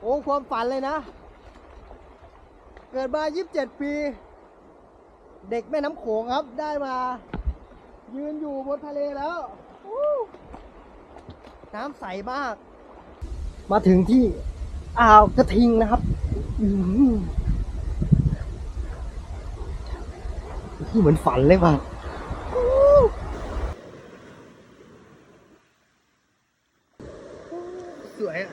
โอ้ความฝันเลยนะ เกิดมา 27 ปี เด็กแม่น้ำโขงครับ ได้มา ยืนอยู่บนทะเลแล้ว น้ำใสมาก มาถึงที่อ่าวกระทิงนะครับที่เหมือนฝันเลยว่ะสวยอะ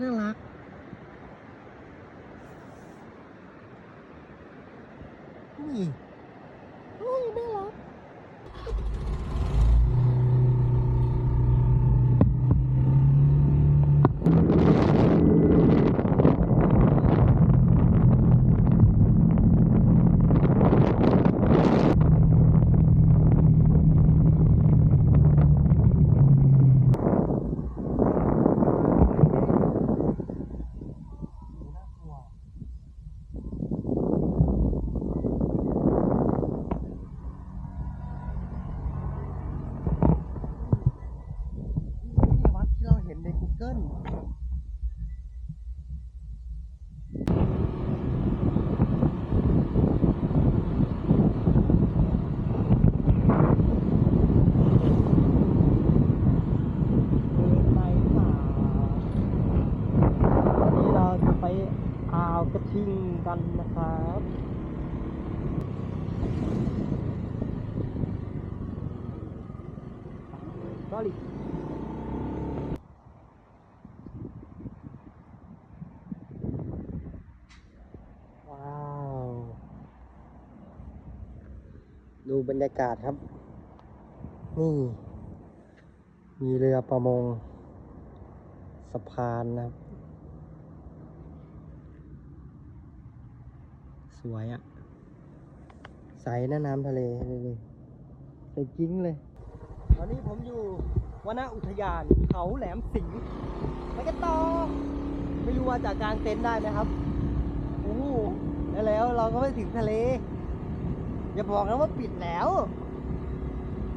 น่ารัก นี่เฮ้ยน่ารัก น่ากลัวนี่วัดที่เราเห็นใน Google เดินไปหรือเปล่า วันนี้เราจะไปอ่าวกระทิงกั นะครับก็ลิว้าว ดูบรรยากาศครับ นี่ มีเรือประมง สะพานนะครับ สวยอะ่ะ ใสนะน้ำทะเลเลยใสจริงเลย ตอนนี้ผมอยู่วนอุทยานเขาแหลมสิงห์ไปกันต่อ ไม่รู้ว่าจะกางเต็นท์ได้ไหมครับ โอ้โหแล้วแล้วเราก็ไปถึงทะเล อย่าบอกนะว่าปิดแล้ว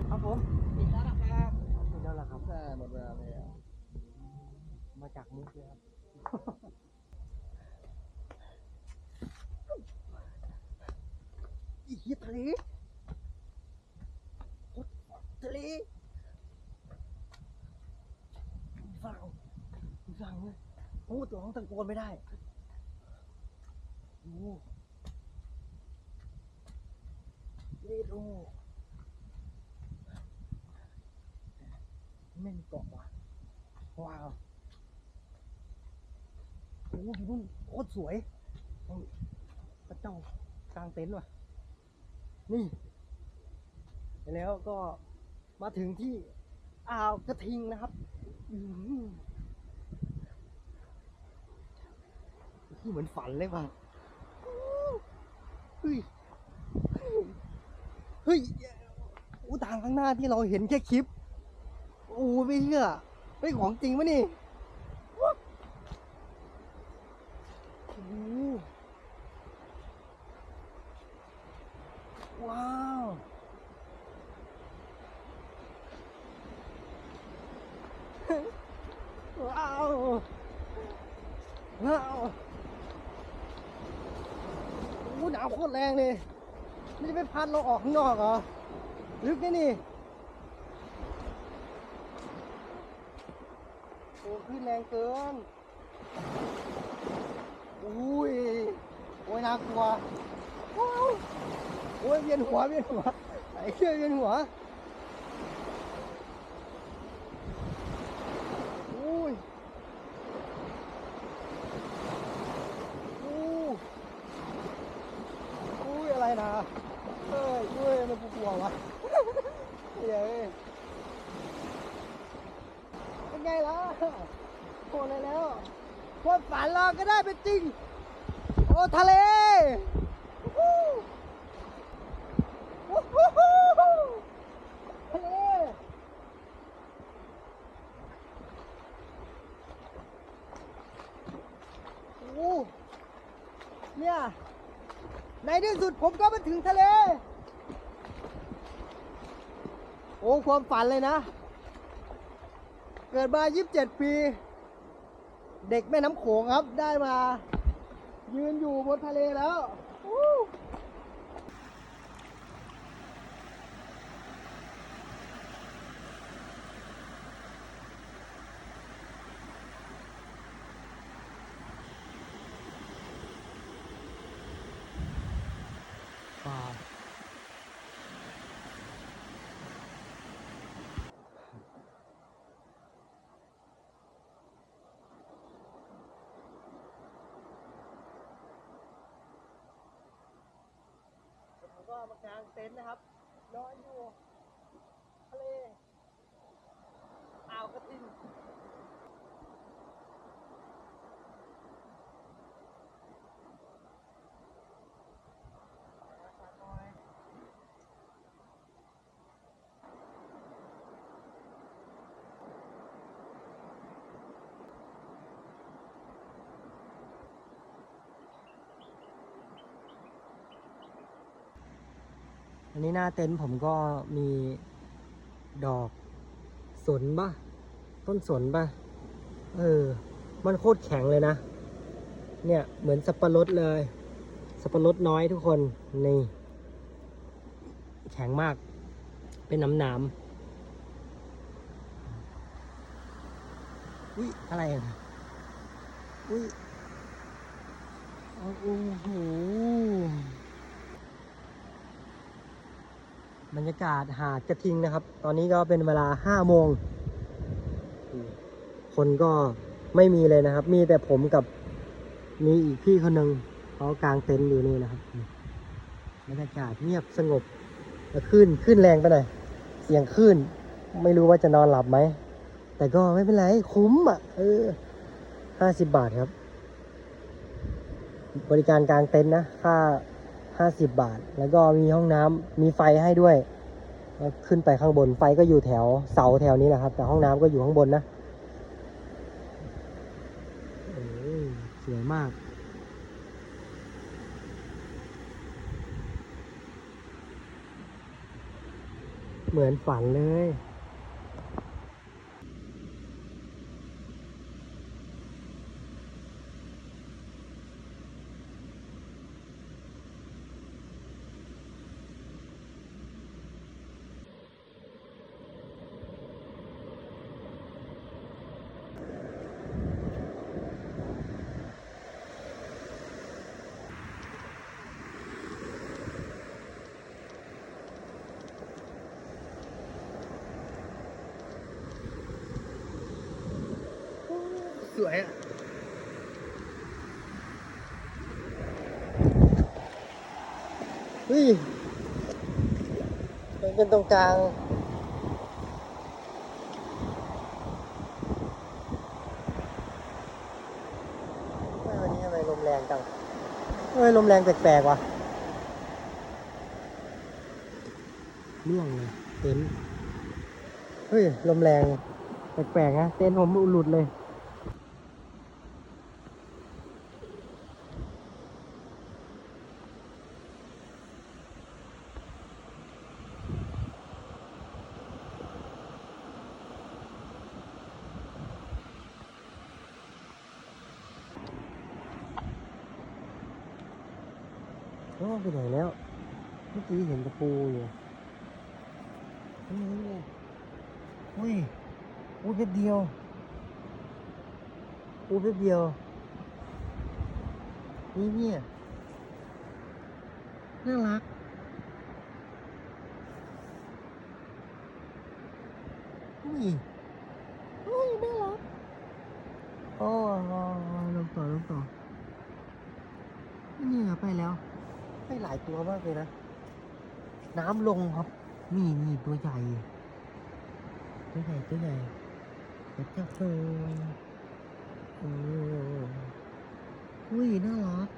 ครับผม ปิดแล้วนะครับปิดแล้วเหรอครับใช่หมดเวลาเลยมาจากมุกเลยครับ อีกทะเลโคตรทะเลฟังฟังเลยโอ้ตัวของตะโกนไม่ได้โอ้เล่ดูไม่มีเกาะว่ะว้าวโอ้ที่นู่นโคตรสวยพระเจ้ากลางเต็นท์ว่ะ นี่ แล้วก็มาถึงที่อ่าวกระทิงนะครับที่เหมือนฝันเลยว่ะเฮ้ย เฮ้ยอู้ทางข้างหน้าที่เราเห็นแค่คลิป โอ้ไม่เชื่อเฮ้ยของจริงปะนี่โอ้โห ว้าว ว้าว ว้าวโอ้หนาวโคตรแรงเลยไม่ได้ไปพัดเราออกข้างนอกเหรอ ลึกนี่นี่ โอ้ขึ้นแรงเกิน อุ้ย โอ้ยน่ากลัว ว้าว โอ้ยเวียนหัวเวียนหัวไอ้เชี่ยเวียนหัวอุ้ยอู้อุ้ยอะไรนะเอ้ยอุ้ยมันปวดวะเฮ้ยเป็นไงล่ะโคตรเลยแล้วความฝันเราก็ได้เป็นจริง โอ้ทะเลวู้ฮู้วู้ฮู้ฮู้ทะเล โอ้เนี่ย ในที่สุดผมก็มาถึงทะเล โอ้ความฝันเลยนะ เกิดมา27 ปี เด็กแม่น้ำโขงครับ ได้มา ยืนอยู่บนทะเลแล้วอู้ ก็มากางเต็นท์นะครับนอนอยู่ทะเล อ่าวกระทิง อันนี้หน้าเต็นท์ผมก็มีดอกสนป่ะต้นสนป่ะเออ มันโคตรแข็งเลยนะ เนี่ยเหมือนสับปะรดเลย สับปะรดน้อยทุกคน นี่ แข็งมาก เป็นน้ำนามอุ้ยอะไรอะอุ้ยโอ้โห บรรยากาศหาดกระทิงนะครับ ตอนนี้ก็เป็นเวลาห้าโมง คนก็ไม่มีเลยนะครับ มีแต่ผมกับมีอีกพี่คนหนึ่งเขากางเต็นท์อยู่นี่นะครับบรรยากาศเงียบสงบแต่คลื่นคลื่นแรงไปหน่อยเสียงคลื่นไม่รู้ว่าจะนอนหลับไหม แต่ก็ไม่เป็นไร คุ้มอะ เออห้าสิบบาทครับ บริการกลางเต็นท์นะ ค่า 50 บาท แล้วก็มีห้องน้ำมีไฟให้ด้วยแล้วขึ้นไปข้างบน ไฟก็อยู่แถวเสาแถวนี้นะครับ แต่ห้องน้ำก็อยู่ข้างบนนะโอ้ยสวยมากเหมือนฝันเลย สวยอะเฮ้ยมันเป็นตรงกลางเฮ้ยวันนี้ทำไมลมแรงจังเฮ้ยลมแรงแปลกๆว่ะล่วงเลยเต็นเฮ้ย ลมแรงแปลกๆนะ เต็นผมหลุดเลย โอ้ไปไหนแล้ว เมื่อกี้เห็นตะปูอยู่นี่ไงอุ้ยอุ้ยแป๊บเดียวอุ้ยเดียว นี่เนี่ยน่ารักอุ้ยอุ้ยน่ารักโอ้ลงต่อลงต่อนี่ไปแล้ว ไปหลายตัวมากเลยนะ น้ำลงครับนี่นี่ตัวใหญ่ ตัวใหญ่ตัวใหญ่เดี๋ยวจะเจอโอ้อุ้ยน่ารัก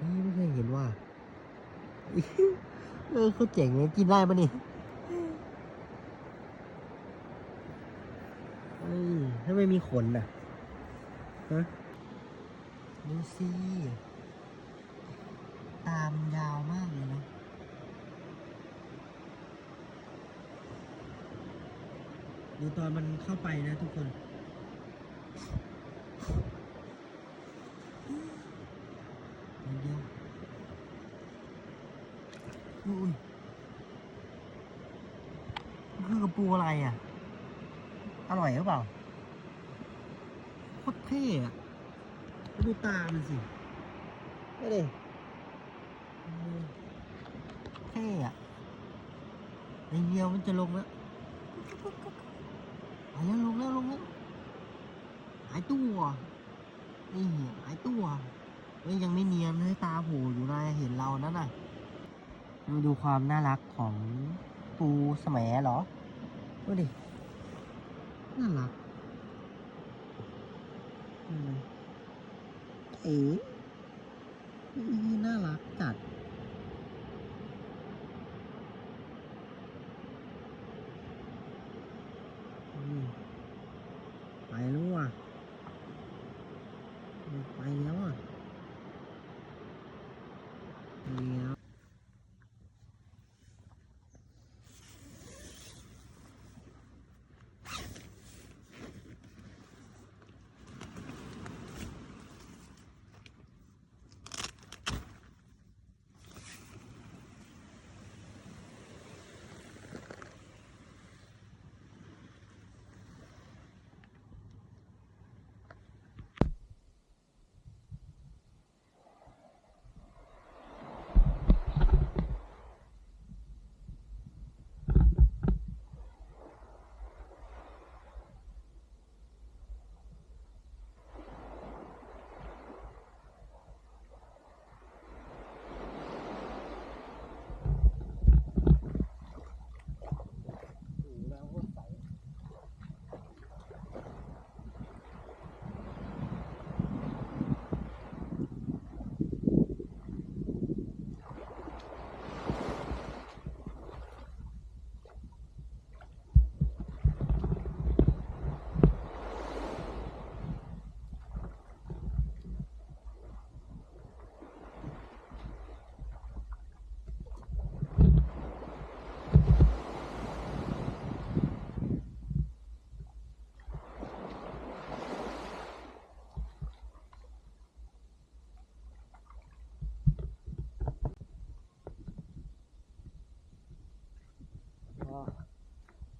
นี่ไม่เคยเห็นว่ะเออเขาเจ๋งเลยกินได้ปะนี่เฮ้ยถ้าไม่มีขนน่ะ ฮะดูสิ ตามนยาวมากเลยนะดูตอนมันเข้าไปนะทุกคนนิดเดียวอุ้ยมันคือกระปูอะไรอะ อร่อยหรือเปล่าโคตรเท่อะดูตามันสิไม่ดิเออเท่อะไอ เดียวมันจะลงแล้วหายแล้วลงแล้วลงแล้วหายตัวนี่หายตัวเอ้ยยังไม่เนียนเลยตาโผล่อยู่นะเห็นเรานั่นน่ะมาดูความน่ารักของปูสมัยเหรอดูดิน่ารักอืมเอ๋น่ารักจัด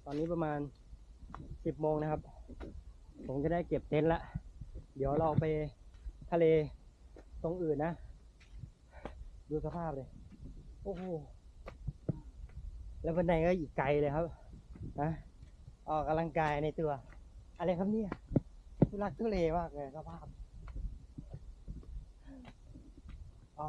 ตอนนี้ประมาณสิบโมงนะครับ ผมจะได้เก็บเต็นท์ละ เดี๋ยวเราไปทะเลตรงอื่นนะ ดูสภาพเลย โอ้โห แล้วบันไดก็อีกไกลเลยครับ นะ ออกกำลังกายในตัว อะไรครับเนี่ยทุลักทุเลมากเลยสภาพอ๋อ